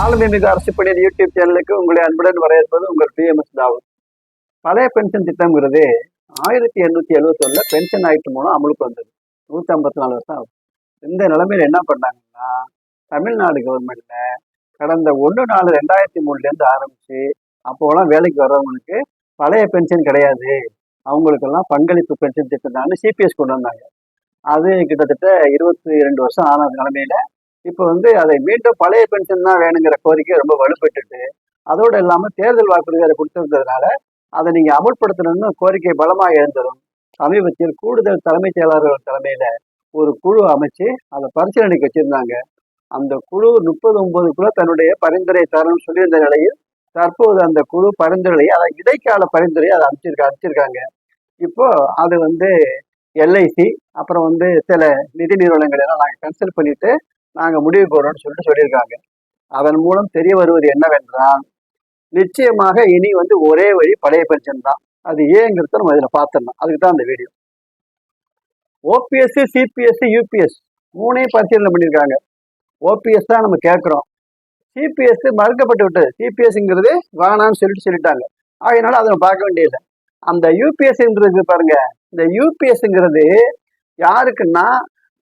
ஆளுமைமிகு அரசு பணியர் யூடியூப் சேனலுக்கு உங்களை அன்புடன் வரவேற்பது உங்கள் பிஎம்எஸ் தாவூத். பழைய பென்ஷன் திட்டம்ங்கிறது ஆயிரத்தி எண்ணூத்தி எழுபத்தி ஒண்ணுல பென்ஷன் ஆக்ட் மூலம் அமலுக்கு வந்தது. நூத்தி ஐம்பத்தி நாலு வருஷம் ஆகும் இந்த நிலைமையில என்ன பண்ணாங்கன்னா தமிழ்நாடு கவர்மெண்ட்ல கடந்த ஒன்று நாலு ரெண்டாயிரத்தி மூணுல இருந்து ஆரம்பிச்சு அப்போலாம் வேலைக்கு வர்றவங்களுக்கு பழைய பென்ஷன் கிடையாது. அவங்களுக்கெல்லாம் பங்களிப்பு பென்ஷன் திட்டம் தான் சிபிஎஸ் கொண்டு வந்தாங்க. அது கிட்டத்தட்ட இருபத்தி ரெண்டு வருஷம் ஆன நிலமையில இப்போ வந்து அதை மீண்டும் பழைய பென்ஷன் தான் வேணுங்கிற கோரிக்கை ரொம்ப வலுப்பட்டுட்டு அதோடு இல்லாமல் தேர்தல் வாக்குறுதி அதை கொடுத்துருந்ததுனால அதை நீங்கள் அமல்படுத்தணும்னு கோரிக்கை பலமாக எழுந்ததும் சமீபத்தில் கூடுதல் தலைமைச் செயலாளர்கள் தலைமையில ஒரு குழு அமைச்சு அதை பரிசீலனைக்கு வச்சிருந்தாங்க. அந்த குழு முப்பது ஒன்பதுக்குள்ள தன்னுடைய பரிந்துரை தரணும்னு சொல்லியிருந்த நிலையில் தற்போது அந்த குழு பரிந்துரையை அதை இடைக்கால பரிந்துரையை அதை அமைச்சிருக்க அமைச்சிருக்காங்க இப்போ அது வந்து எல்ஐசி அப்புறம் வந்து சில நிதி நிறுவனங்கள் எல்லாம் நாங்கள் கன்சல்ட் பண்ணிட்டு நாங்கள் முடிவுக்கு வரோம்னு சொல்லிட்டு சொல்லியிருக்காங்க. அதன் மூலம் தெரிய வருவது என்னவென்றால் நிச்சயமாக இனி வந்து ஒரே வழி பழைய பென்ஷன் தான். அது ஏங்கிறத நம்ம இதில் பார்த்துடணும். அதுக்கு தான் அந்த வீடியோ ஓபிஎஸ்சி சிபிஎஸ்சி யூபிஎஸ் மூணையும் பரிசீலனை பண்ணியிருக்காங்க. ஓபிஎஸ் தான் நம்ம கேட்குறோம். சிபிஎஸ் மறுக்கப்பட்டு விட்டது. சிபிஎஸ்ங்கிறது வேணாம்னு சொல்லிட்டு சொல்லிட்டாங்க. அதனால அதை நம்ம பார்க்க வேண்டியதில்லை அந்த யூபிஎஸ்ங்கிறது பாருங்க இந்த யூபிஎஸ்ங்கிறது யாருக்குன்னா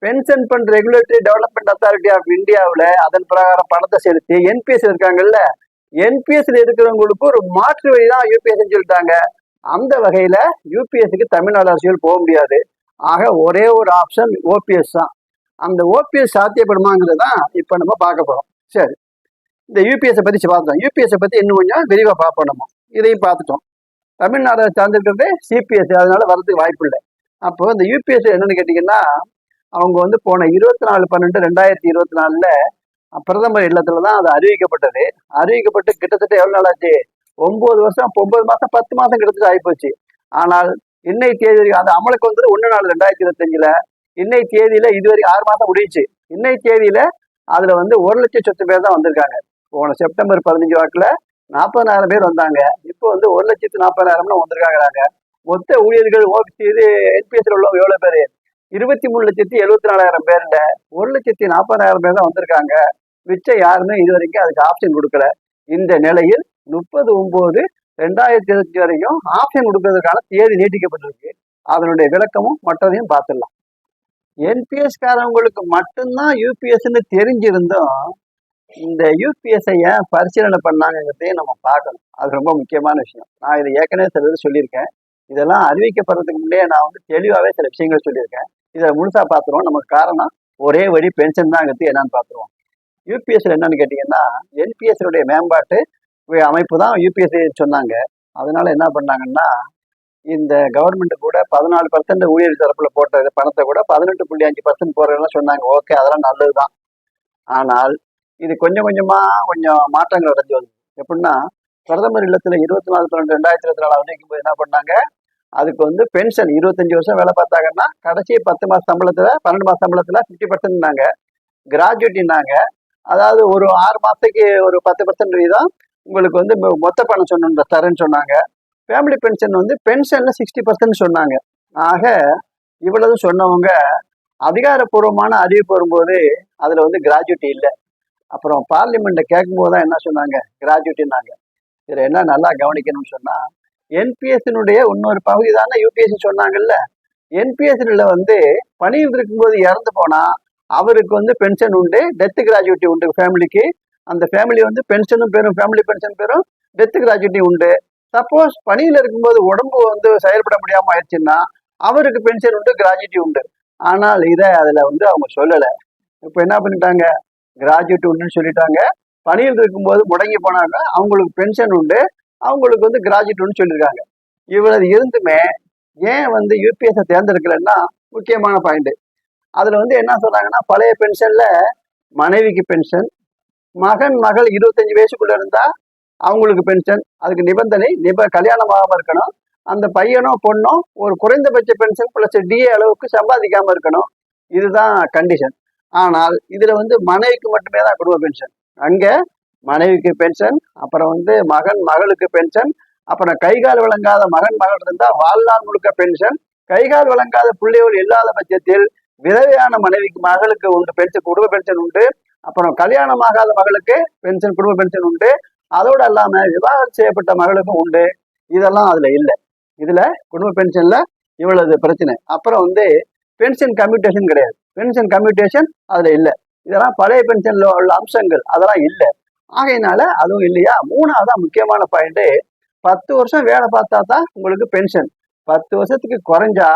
pension fund regulatory development authority of இந்தியாவில் அதன் பிரகாரம் பணத்தை செலுத்தி என்பிஎஸ் இருக்காங்கல்ல என்பிஎஸ்ல இருக்கிறவங்களுக்கு ஒரு மாற்று வழி தான் யூபிஎஸ் சொல்லிட்டாங்க. அந்த வகையில யூபிஎஸ்க்கு தமிழ்நாடு அரசியல் போக முடியாது. ஆக ஒரே ஒரு ஆப்ஷன் ஓபிஎஸ் தான். அந்த ஓபிஎஸ் சாத்தியப்படுமாங்கிறது தான் இப்போ நம்ம பார்க்க போகிறோம் சரி. இந்த யூபிஎஸ்ஸை பற்றி பார்த்தோம் யூபிஎஸ்ஸை பற்றி இன்னும் கொஞ்சம் விரிவாக பார்ப்போம் நம்ம. இதையும் பார்த்துட்டோம். தமிழ்நாடு சார்ந்திருக்கிறது சிபிஎஸ் அதனால வரதுக்கு வாய்ப்பு இல்லை. அப்போ இந்த யூபிஎஸ் என்னன்னு கேட்டிங்கன்னா அவங்க வந்து போன இருபத்தி நாலு பன்னெண்டு ரெண்டாயிரத்தி இருபத்தி நாலுல பிரதமர் இல்லத்துல தான் அது அறிவிக்கப்பட்டது. அறிவிக்கப்பட்டு கிட்டத்தட்ட எவ்வளவு நாள் ஆச்சு ஒன்பது வருஷம் ஒன்பது மாசம் பத்து மாசம் கிட்டத்தட்ட ஆகிப்போச்சு ஆனால் இன்னை தேதி வரைக்கும் அது அமலுக்கு வந்தது ஒன்று நாலு ரெண்டாயிரத்தி இருபத்தஞ்சுல. இன்னை தேதியில இது வரைக்கும் ஆறு மாசம் முடிச்சு இன்னை தேதியில அதுல வந்து ஒரு லட்சம் சொத்து பேர் தான் வந்திருக்காங்க. போன செப்டம்பர் பதினஞ்சு வாக்குல நாற்பதாயிரம் பேர் வந்தாங்க. இப்போ வந்து ஒரு லட்சத்து நாற்பதாயிரம்னு வந்திருக்காங்க மொத்த ஊழியர்கள் ஓபிசி இது என்பிஎஸ்ல உள்ளவங்க எவ்வளவு பேரு? இருபத்தி மூணு லட்சத்தி எழுபத்தி நாலாயிரம் பேர்ல ஒரு லட்சத்தி நாற்பதாயிரம் பேர் தான் வந்திருக்காங்க. மிச்சம் யாருமே இது வரைக்கும் அதுக்கு ஆப்ஷன் கொடுக்கல. இந்த நிலையில் முப்பது ஒன்பது ரெண்டாயிரத்தி இருபத்தி வரைக்கும் ஆப்ஷன் கொடுக்கறதுக்கான தேதி நீட்டிக்கப்பட்டிருக்கு. அதனுடைய விளக்கமும் மற்றதையும் பார்த்துடலாம். என்பிஎஸ் காரவங்களுக்கு மட்டும்தான் யூபிஎஸ்ன்னு தெரிஞ்சிருந்தும் இந்த யூபிஎஸ்ஐ ஏன் பரிசீலனை பண்ணாங்கிறதையும் நம்ம பார்க்கணும். அது ரொம்ப முக்கியமான விஷயம். நான் இதை ஏற்கனவே சிலர் சொல்லியிருக்கேன். இதெல்லாம் அறிவிக்கப்படுறதுக்கு முன்னே நான் வந்து தெளிவாகவே சில விஷயங்கள் சொல்லியிருக்கேன். இதை முழுசா பார்த்துருவோம். நமக்கு காரணம் ஒரே வழி பென்ஷன் தாங்கிறது என்னன்னு பார்த்துருவோம். யூபிஎஸ்சியில் என்னன்னு கேட்டிங்கன்னா என்பிஎஸ்சியுடைய மேம்பாட்டு அமைப்பு தான் யூபிஎஸ்சி சொன்னாங்க. அதனால என்ன பண்ணாங்கன்னா இந்த கவர்மெண்ட் கூட பதினாலு பர்சன்ட் ஊழியர் தரப்புல போட்ட பணத்தை கூட பதினெட்டு புள்ளி அஞ்சு பர்சன்ட் போடுறதுலாம் சொன்னாங்க. ஓகே அதெல்லாம் நல்லது தான் ஆனால் இது கொஞ்சம் கொஞ்சமா கொஞ்சம் மாற்றங்கள் அடைஞ்சு வருது. எப்படின்னா பிரதமர் இல்லத்துல இருபத்தி நாலு பன்னெண்டு ரெண்டாயிரத்தி இருபத்தி நாலு அறிவிக்கும் போது என்ன பண்ணாங்க? அதுக்கு வந்து பென்ஷன் இருபத்தஞ்சு வருஷம் வேலை பார்த்தாங்கன்னா கடைசி பத்து மாச சம்பளத்துல பன்னெண்டு மாச சம்பளத்துல ஃபிஃப்டி பர்சன்ட்னாங்க கிராஜுவேட்டினாங்க அதாவது ஒரு ஆறு மாசத்துக்கு ஒரு பத்து பர்சன்ட் வீதம் உங்களுக்கு வந்து மொ- மொத்த பணம் சொன்ன தரேன்னு சொன்னாங்க. ஃபேமிலி பென்ஷன் வந்து பென்ஷன்ல சிக்ஸ்டி பர்சன்ட் சொன்னாங்க. ஆக இவ்வளவு சொன்னவங்க அதிகாரப்பூர்வமான அறிவிப்பு வரும்போது அதுல வந்து கிராஜுவேட்டி இல்லை. அப்புறம் பார்லிமெண்ட்டை கேட்கும்போது தான் என்ன சொன்னாங்க? கிராஜுவிட்டினாங்க இதில் என்ன நல்லா கவனிக்கணும்னு சொன்னா என்பிஎஸ்னுடைய இன்னொரு பகுதி தானே யூபிஎஸ்சி சொன்னாங்கல்ல? என்பிஎஸ்ல வந்து பணியில் இருக்கும்போது இறந்து போனா அவருக்கு வந்து பென்ஷன் உண்டு டெத்து கிராஜுவிட்டி உண்டு ஃபேமிலிக்கு அந்த ஃபேமிலி வந்து பென்ஷனும் பெறும் ஃபேமிலி பென்ஷன் பெறும் டெத்து கிராஜுவிட்டி உண்டு. சப்போஸ் பணியில் இருக்கும்போது உடம்பு வந்து செயல்பட முடியாமல் ஆயிடுச்சுன்னா அவருக்கு பென்ஷன் உண்டு கிராஜுவிட்டி உண்டு. ஆனால் இதை அதில் வந்து அவங்க சொல்லலை. இப்போ என்ன பண்ணிட்டாங்க? கிராஜுவிட்டி உண்டுன்னு சொல்லிட்டாங்க. பணியில் இருக்கும்போது முடங்கி போனாங்க. அவங்களுக்கு பென்ஷன் உண்டு. அவங்களுக்கு வந்து கிராஜுவேட்னு சொல்லியிருக்காங்க. இவ்வளவு இருந்துமே ஏன் வந்து யூபிஎஸ்ஸை தேர்ந்தெடுக்கலன்னா முக்கியமான பாயிண்ட் அதுல வந்து என்ன சொல்றாங்கன்னா பழைய பென்ஷன்ல மனைவிக்கு பென்ஷன் மகன் மகள் இருபத்தஞ்சு வயசுக்குள்ள இருந்தா அவங்களுக்கு பென்ஷன் அதுக்கு நிபந்தனை நிப கல்யாணம் ஆகாமல் இருக்கணும். அந்த பையனோ பொண்ணோ ஒரு குறைந்தபட்ச பென்ஷன் பிளஸ் டிஏ அளவுக்கு சம்பாதிக்காம இருக்கணும். இதுதான் கண்டிஷன் ஆனால் இதுல வந்து மனைவிக்கு மட்டுமே தான் குடும்ப பென்ஷன். அங்க மனைவிக்கு பென்ஷன் அப்புறம் வந்து மகன் மகளுக்கு பென்ஷன் அப்புறம் கைகால் விளங்காத மகன் மகள் இருந்தால் வாழ்நாள் முழுக்க பென்ஷன் கைகால் விளங்காத பிள்ளைகள் இல்லாத பட்சத்தில் விதவையான மனைவிக்கு மகளுக்கு உண்டு பென்ஷன் குடும்ப பென்ஷன் உண்டு. அப்புறம் கல்யாணம் ஆகாத மகளுக்கு பென்ஷன் குடும்ப பென்ஷன் உண்டு. அதோடு இல்லாம விவாகம் செய்யப்பட்ட மகளுக்கும் உண்டு. இதெல்லாம் அதுல இல்லை. இதுல குடும்ப பென்ஷன்ல இவ்வளவு பிரச்சனை. அப்புறம் வந்து பென்ஷன் கம்யூட்டேஷன் கிடையாது. பென்ஷன் கம்யூட்டேஷன் அதுல இல்லை. இதெல்லாம் பழைய பென்ஷன்ல உள்ள அம்சங்கள். அதெல்லாம் இல்லை. ஆகையினால அதுவும் இல்லையா? மூணாவதான் முக்கியமான பாயிண்ட்டு பத்து வருஷம் வேலை பார்த்தா தான் உங்களுக்கு பென்ஷன் பத்து வருஷத்துக்கு குறைஞ்சா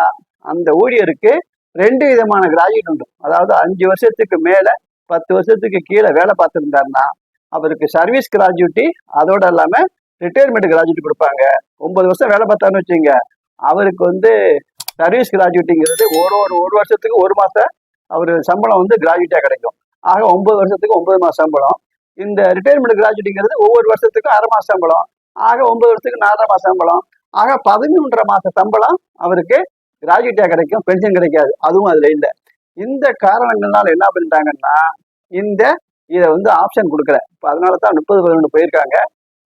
அந்த ஊழியருக்கு ரெண்டு விதமான கிராஜுவேட் உண்டு. அதாவது அஞ்சு வருஷத்துக்கு மேல பத்து வருஷத்துக்கு கீழே வேலை பார்த்துருந்தாருன்னா அவருக்கு சர்வீஸ் கிராஜுவிட்டி அதோட இல்லாம ரிட்டையர்மெண்ட் கிராஜுவேட் கொடுப்பாங்க. ஒன்பது வருஷம் வேலை பார்த்தாருன்னு வச்சுங்க அவருக்கு வந்து சர்வீஸ் கிராஜுவேட்டிங்கிறது ஒரு ஒரு ஒரு வருஷத்துக்கு ஒரு மாசம் அவர் சம்பளம் வந்து கிராஜுவிட்டியா கிடைக்கும். ஆக ஒன்பது வருஷத்துக்கு ஒன்பது மாசம் சம்பளம். இந்த ரிட்டையர்மெண்ட் கிராஜுவிட்டிங்கிறது ஒவ்வொரு வருஷத்துக்கும் அரை மாச சம்பளம். ஆக ஒன்பது வருஷத்துக்கு நாலரை மாச சம்பளம். ஆக பதிமூன்றரை மாச சம்பளம் அவருக்கு கிராஜுவிட்டியா கிடைக்கும் பென்ஷன் கிடைக்காது. அதுவும் அதுல இல்லை. இந்த காரணங்கள்னால என்ன பண்ணிட்டாங்கன்னா இந்த இதை வந்து ஆப்ஷன் கொடுக்கல. இப்போ அதனால தான் முப்பது பதினொன்று போயிருக்காங்க.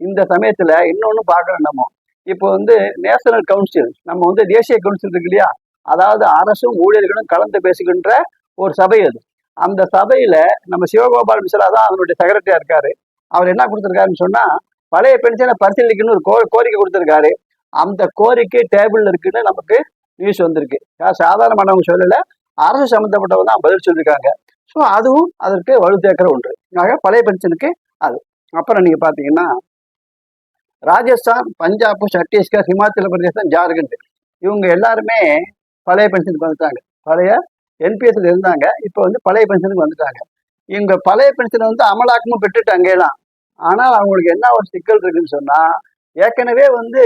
இந்த சமயத்துல இன்னொன்னு பார்க்கணும் நம்ம. இப்போ வந்து நேஷனல் கவுன்சில் நம்ம வந்து தேசிய கவுன்சில் இருக்கு இல்லையா? அதாவது அரசும் ஊழியர்களும் கலந்து பேசுகின்ற ஒரு சபை அது. அந்த சபையில நம்ம சிவகோபால் மிஸ்ரா தான் அதனுடைய செக்ரட்டரியா இருக்காரு. அவர் என்ன கொடுத்துருக்காருன்னு சொன்னா பழைய பென்ஷனை பரிசீலிக்கணும்னு ஒரு கோ கோரிக்கை கொடுத்துருக்காரு. அந்த கோரிக்கை டேபிள்ல இருக்குன்னு நமக்கு நியூஸ் வந்திருக்கு. சாதாரணமானவங்க சொல்லல அரசு சம்மந்தப்பட்டவங்க தான் பதில் சொல்லியிருக்காங்க ஸோ அதுவும் அதற்கு வலு ஒன்று. ஆக பழைய பென்ஷனுக்கு அது. அப்புறம் நீங்க பாத்தீங்கன்னா ராஜஸ்தான் பஞ்சாப் சத்தீஸ்கர் ஹிமாச்சல பிரதேசம் ஜார்க்கண்ட் இவங்க எல்லாருமே பழைய பென்ஷனுக்கு வந்துட்டாங்க. பழைய என்பிஎஸ்ல இருந்தாங்க. இப்போ வந்து பழைய பென்ஷனுக்கு வந்துட்டாங்க. இவங்க பழைய பென்ஷனை வந்து அமலாக்கமும் பெற்றுட்டாங்க எல்லாம். ஆனால் அவங்களுக்கு என்ன ஒரு சிக்கல் இருக்குன்னு சொன்னா ஏற்கனவே வந்து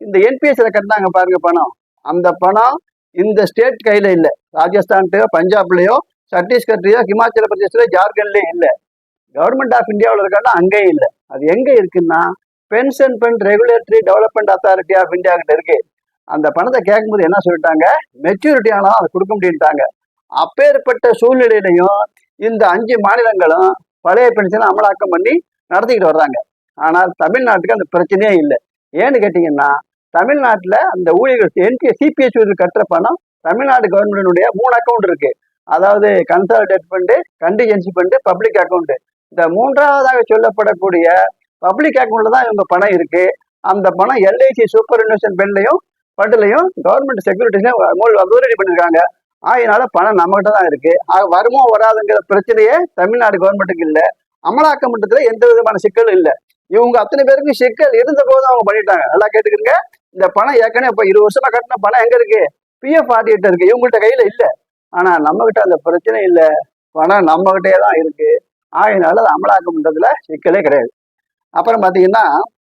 இந்த என்பிஎஸ்ல கட்டினாங்க பாருங்க பணம். அந்த பணம் இந்த ஸ்டேட் கையில இல்லை. ராஜஸ்தான்லயோ பஞ்சாப்லயோ சத்தீஸ்கர்லயோ ஹிமாச்சல பிரதேசலயோ ஜார்க்கண்ட்லயும் இல்லை. கவர்மெண்ட் ஆஃப் இந்தியாவில் இருக்கான்னா அங்கே இல்லை. அது எங்க இருக்குன்னா pension fund regulatory development authority of India கிட்ட இருக்கு. அந்த பணத்தை கேட்கும்போது என்ன சொல்லிட்டாங்க? மெச்சூரிட்டி ஆனாலும் அதை கொடுக்க முடியுட்டாங்க அப்பேற்பட்ட சூழ்நிலையிலையும் இந்த அஞ்சு மாநிலங்களும் பழைய பென்ஷனை அமலாக்கம் பண்ணி நடத்திக்கிட்டு வர்றாங்க. ஆனால் தமிழ்நாட்டுக்கு அந்த பிரச்சனையே இல்லை. ஏன்னு கேட்டிங்கன்னா தமிழ்நாட்டில் அந்த ஊழியர்கள் என்பி சிபிஎஸ் ஊழியர்கள் கட்டுற பணம் தமிழ்நாடு கவர்மெண்டினுடைய மூணு அக்கௌண்ட் இருக்கு. அதாவது consolidate fund contingency fund public account இந்த மூன்றாவதாக சொல்லப்படக்கூடிய பப்ளிக் அக்கௌண்ட்ல தான் இவங்க பணம் இருக்கு. அந்த பணம் எல்ஐசி சூப்பர் இன்வெஸ்டன் பெண்லையும் ஃபண்டுலையும் கவர்மெண்ட் செக்யூரிட்டிலையும் அபிவிருத்தி பண்ணியிருக்காங்க. அதனால பணம் நம்மகிட்ட தான் இருக்கு. வருமோ வராதுங்கிற பிரச்சனையே தமிழ்நாடு கவர்மெண்ட்டுக்கு இல்லை. அமலாக்க மட்டத்துல எந்த விதமான சிக்கலும் இல்லை. இவங்க அத்தனை பேருக்கு சிக்கல் இருந்த போது அவங்க பண்ணிட்டாங்க. நல்லா கேட்டுக்கிறீங்க இந்த பணம் ஏற்கனவே இப்போ இருபது வருஷமா கட்டின பணம் எங்க இருக்கு? பிஎஃப் ஆர்டிகிட்ட இருக்கு. இவங்கள்ட்ட கையில இல்ல. ஆனா நம்ம கிட்ட அந்த பிரச்சனை இல்ல. பணம் நம்ம கிட்டே தான் இருக்கு. ஆயினால அது அமலாக்க மன்றத்துல சிக்கலே கிடையாது. அப்புறம் பாத்தீங்கன்னா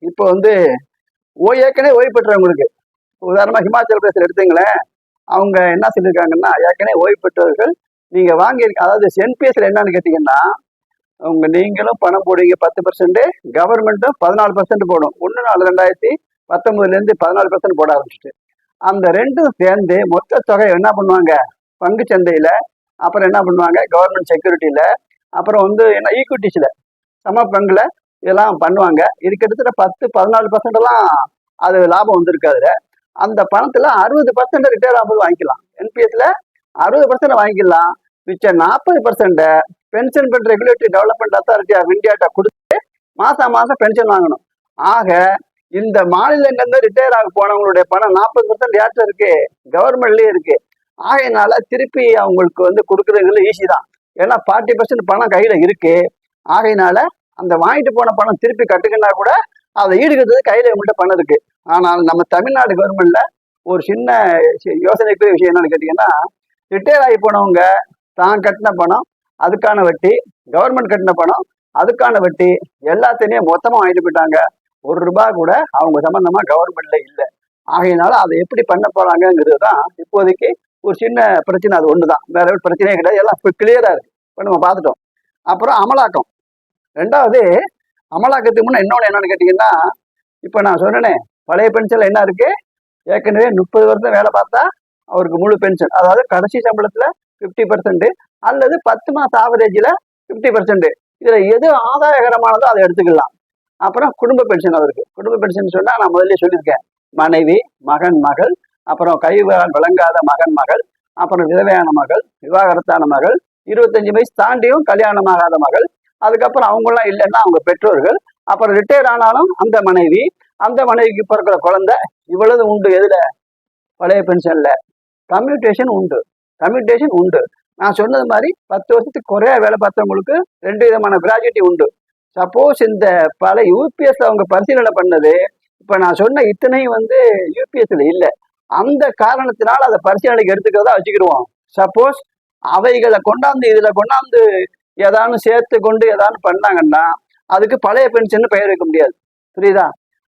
இப்போ வந்து ஓ ஏற்கனவே ஓய்வு பெற்றவங்களுக்கு உதாரணமா ஹிமாச்சல பிரதேசத்தில் எடுத்தீங்களேன். அவங்க என்ன சொல்லியிருக்காங்கன்னா ஏற்கனவே ஓய்வு பெற்றவர்கள் நீங்க வாங்கியிருக்க அதாவது என்பிஎஸ்ல என்னன்னு கேட்டீங்கன்னா உங்க நீங்களும் பணம் போடுவீங்க பத்து பர்சன்ட் கவர்மெண்ட்டும் பதினாலு பர்சன்ட் போடும். ஒன்று நாலு ரெண்டாயிரத்தி பத்தொன்பதுல இருந்து பதினாலு பர்சன்ட் போட ஆரம்பிச்சிட்டு. அந்த ரெண்டும் சேர்ந்து மொத்த தொகை என்ன பண்ணுவாங்க? பங்கு சந்தையில அப்புறம் என்ன பண்ணுவாங்க? கவர்மெண்ட் செக்யூரிட்டியில அப்புறம் வந்து என்ன ஈக்விட்டிஸ்ல சம பங்குல இதெல்லாம் பண்ணுவாங்க. இது கிட்டத்தட்ட பத்து பதினாலு பர்சன்ட் எல்லாம் அது லாபம் வந்திருக்கு அதில். அந்த பணத்துல அறுபது பர்சன்ட் ரிட்டையர் ஆகும்போது வாங்கிக்கலாம். என்பிஎஸ்ல அறுபது பர்சன்ட் வாங்கிக்கலாம். மிச்சம் நாற்பது percent pension fund regulatory development authority of இந்தியாட்ட கொடுத்து மாசம் மாசம் பென்ஷன் வாங்கணும். ஆக இந்த மாநிலங்கள்ல ரிட்டையர் ஆக போனவங்களுடைய பணம் நாற்பது பர்சன்ட் ஏற்ற இருக்கு? கவர்மெண்ட்லயே இருக்கு. ஆகையினால திருப்பி அவங்களுக்கு வந்து கொடுக்குறதுல ஈஸி தான். ஏன்னா ஃபார்ட்டி பர்சன்ட் பணம் கையில இருக்கு. ஆகையினால அந்த வாங்கிட்டு போன பணம் திருப்பி கட்டுக்குன்னா கூட அதை ஈடுகிறது கையில இவங்கள்ட்ட பணம் இருக்கு. ஆனால் நம்ம தமிழ்நாடு கவர்மெண்ட்ல ஒரு சின்ன யோசனைக்குரிய விஷயம் என்னன்னு கேட்டீங்கன்னா ரிட்டையர் ஆகி போனவங்க தான் கட்டின பணம் அதுக்கான வட்டி கவர்மெண்ட் கட்டின பணம் அதுக்கான வட்டி எல்லாத்தையுமே மொத்தமா வாங்கிட்டு போயிட்டாங்க. ஒரு ரூபாய் கூட அவங்க சம்பந்தமா கவர்மெண்ட்ல இல்லை. ஆகையினால அதை எப்படி பண்ண போறாங்கிறது தான் இப்போதைக்கு ஒரு சின்ன பிரச்சனை. அது ஒண்ணுதான். வேற ஒரு பிரச்சனையே கிடையாது. எல்லாம் இப்போ கிளியரா இருக்கு. இப்போ நம்ம பார்த்துட்டோம். அப்புறம் அமலாக்கம். ரெண்டாவது அமலாக்கத்துக்கு முன்னே இன்னொன்று என்னன்னு கேட்டீங்கன்னா இப்போ நான் சொன்னேனே பழைய பென்ஷன்ல என்ன இருக்கு? ஏற்கனவே முப்பது வருஷம் வேலை பார்த்தா அவருக்கு முழு பென்ஷன் அதாவது கடைசி சம்பளத்துல ஃபிஃப்டி பர்சன்ட் அல்லது பத்து மாச ஆவரேஜில் ஃபிஃப்டி பர்சன்ட் இதுல எது ஆதாயகரமானதோ அதை எடுத்துக்கலாம். அப்புறம் குடும்ப பென்ஷன் அவருக்கு. குடும்ப பென்ஷன் சொன்னா நான் முதல்ல சொல்லியிருக்கேன். மனைவி மகன் மகள் அப்புறம் கைவால் விளங்காத மகன் மகள் அப்புறம் விதவையான மகள் விவாகரத்தான மகள் இருபத்தஞ்சு வயசு தாண்டியும் கல்யாணமாகாத மகள் அதுக்கப்புறம் அவங்களாம் இல்லைன்னா அவங்க பெற்றோர்கள் அப்புறம் ரிட்டையர் ஆனாலும் அந்த மனைவி அந்த மனைவிக்கு பிறக்கிற குழந்தை இவ்வளவு உண்டு எதுல? பழைய பென்ஷன்ல கம்யூட்டேஷன் உண்டு. கம்யூட்டேஷன் உண்டு. நான் சொன்னது மாதிரி பத்து வருஷத்துக்கு குறைய வேலை பார்த்தவங்களுக்கு ரெண்டு விதமான கிராஜுவிட்டி உண்டு. சப்போஸ் இந்த பல யூபிஎஸ் அவங்க பரிசீலனை பண்ணது இப்போ நான் சொன்ன இத்தனையும் வந்து யூபிஎஸ்ல இல்லை. அந்த காரணத்தினால அதை பரிசீலனைக்கு எடுத்துக்கிறதா வச்சுக்கிடுவோம். சப்போஸ் அவைகளை கொண்டாந்து இதுல கொண்டாந்து ஏதானு சேர்த்து கொண்டு ஏதானு பண்ணாங்கன்னா அதுக்கு பழைய பென்ஷன் பெயர் வைக்க முடியாது. புரியுதா?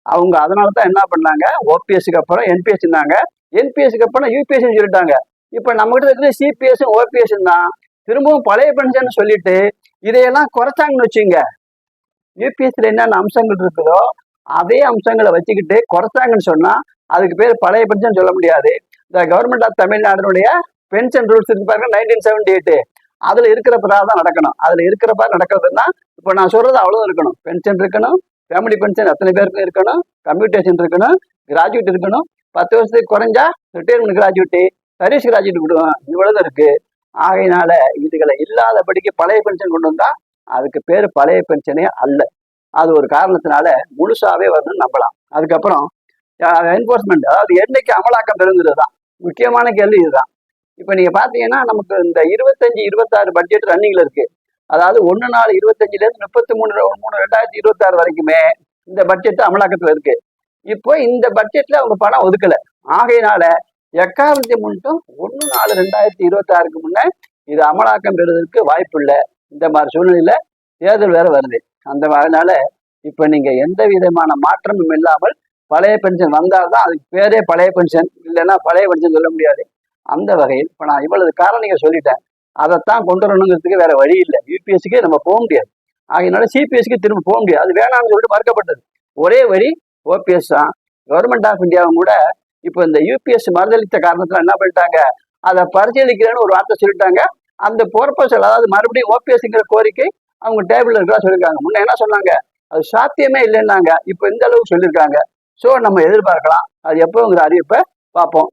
அவங்க அதனால தான் என்ன பண்ணாங்க? ஓபிஎஸ்க்கு அப்புறம் என்பிஎஸ் இருந்தாங்க என்பிஎஸ்க்கு அப்புறம் யூபிஎஸ் சொல்லிட்டாங்க. இப்போ நம்மகிட்ட இருக்கிற சிபிஎஸ் ஓபிஎஸ் தான். திரும்பவும் பழைய பென்ஷன் சொல்லிட்டு இதையெல்லாம் குறைச்சாங்கன்னு வச்சுங்க. யூபிஎஸ்ல என்னென்ன அம்சங்கள் இருக்குதோ அதே அம்சங்களை வச்சுக்கிட்டு குறைச்சாங்கன்னு சொன்னா அதுக்கு பேர் பழைய பென்ஷன் சொல்ல முடியாது. இந்த கவர்மெண்ட் ஆஃப் தமிழ்நாடுனுடைய பென்ஷன் ரூல்ஸ் இருக்கு பாருங்க நைன்டீன் செவன்டி எயிட் அதுல இருக்கிற தான் நடக்கணும். அதுல இருக்கிற நடக்கிறதுன்னா இப்போ நான் சொல்றது அவ்வளவு இருக்கணும். பென்ஷன் இருக்கணும் ஃபேமிலி பென்ஷன் எத்தனை பேருக்கு இருக்கணும்? கம்யூட்டேஷன் இருக்கணும். கிராஜுவேட் இருக்கணும். பத்து வருஷத்துக்கு குறைஞ்சா ரிட்டையர்மெண்ட் கிராஜுவேட்டு சர்வீஸ் கிராஜுவேட் கொடுக்கணும் இவ்வளவு இருக்கு. ஆகையினால இதுகளை இல்லாதபடிக்கு பழைய பென்ஷன் கொண்டு வந்தா அதுக்கு பேர் பழைய பென்ஷனே அல்ல. அது ஒரு காரணத்தினால முழுசாவே வரணும்னு நம்பலாம். அதுக்கப்புறம் என்போர்ஸ்மெண்ட் அதாவது என்னைக்கு அமலாக்கம் பெறுங்கிறது தான் முக்கியமான கேள்வி இதுதான். இப்போ நீங்கள் பார்த்தீங்கன்னா நமக்கு இந்த இருபத்தஞ்சு இருபத்தாறு பட்ஜெட் ரன்னிங்கில் இருக்கு. அதாவது ஒன்று நாலு இருபத்தஞ்சுல இருந்து முப்பத்தி மூணு மூணு ரெண்டாயிரத்தி இருபத்தாறு வரைக்குமே இந்த பட்ஜெட் அமலாக்கத்தில் இருக்கு. இப்போ இந்த பட்ஜெட்ல அவங்க பணம் ஒதுக்கல. ஆகையினால எக்காரணத்தை மட்டும் ஒன்று நாலு ரெண்டாயிரத்தி இருபத்தாறுக்கு முன்னே இது அமலாக்கம் பெறுவதற்கு வாய்ப்பு இல்லை இந்த மாதிரி சூழ்நிலையில தேர்தல் வேற வருது. அந்த அதனால இப்ப நீங்க எந்த விதமான மாற்றமும் இல்லாமல் பழைய பென்ஷன் வந்தால்தான் அதுக்கு பேரே பழைய பென்ஷன் இல்லைன்னா பழைய பென்ஷன் சொல்ல முடியாது. அந்த வகையில் இப்போ நான் இவ்வளவு காரணம் நீங்கள் சொல்லிட்டேன். அதைத்தான் கொண்டு வரணுங்கிறதுக்கு வேற வழி இல்லை. யூபிஎஸ்சிக்கு நம்ம போக முடியாது. ஆகையினால சிபிஎஸ்சிக்கு திரும்ப போக முடியாது. அது வேணாம்னு சொல்லிட்டு மறுக்கப்பட்டது. ஒரே வழி ஓபிஎஸ் தான். கவர்மெண்ட் ஆஃப் இந்தியாவும் கூட இப்போ இந்த யூபிஎஸ் மறுதளித்த காரணத்துல என்ன பண்ணிட்டாங்க? அதை பரிசீலிக்கிறேன்னு ஒரு வார்த்தை சொல்லிட்டாங்க. அந்த ப்ரொபோசல் அதாவது மறுபடியும் ஓபிஎஸ்ங்கிற கோரிக்கை அவங்க டேபிள் இருக்கா சொல்லியிருக்காங்க. முன்ன என்ன சொன்னாங்க? அது சாத்தியமே இல்லைன்னாங்க. இப்போ இந்த அளவுக்கு சொல்லியிருக்காங்க. ஸோ நம்ம எதிர்பார்க்கலாம். அது எப்போங்கிற அறிவிப்பை பார்ப்போம்.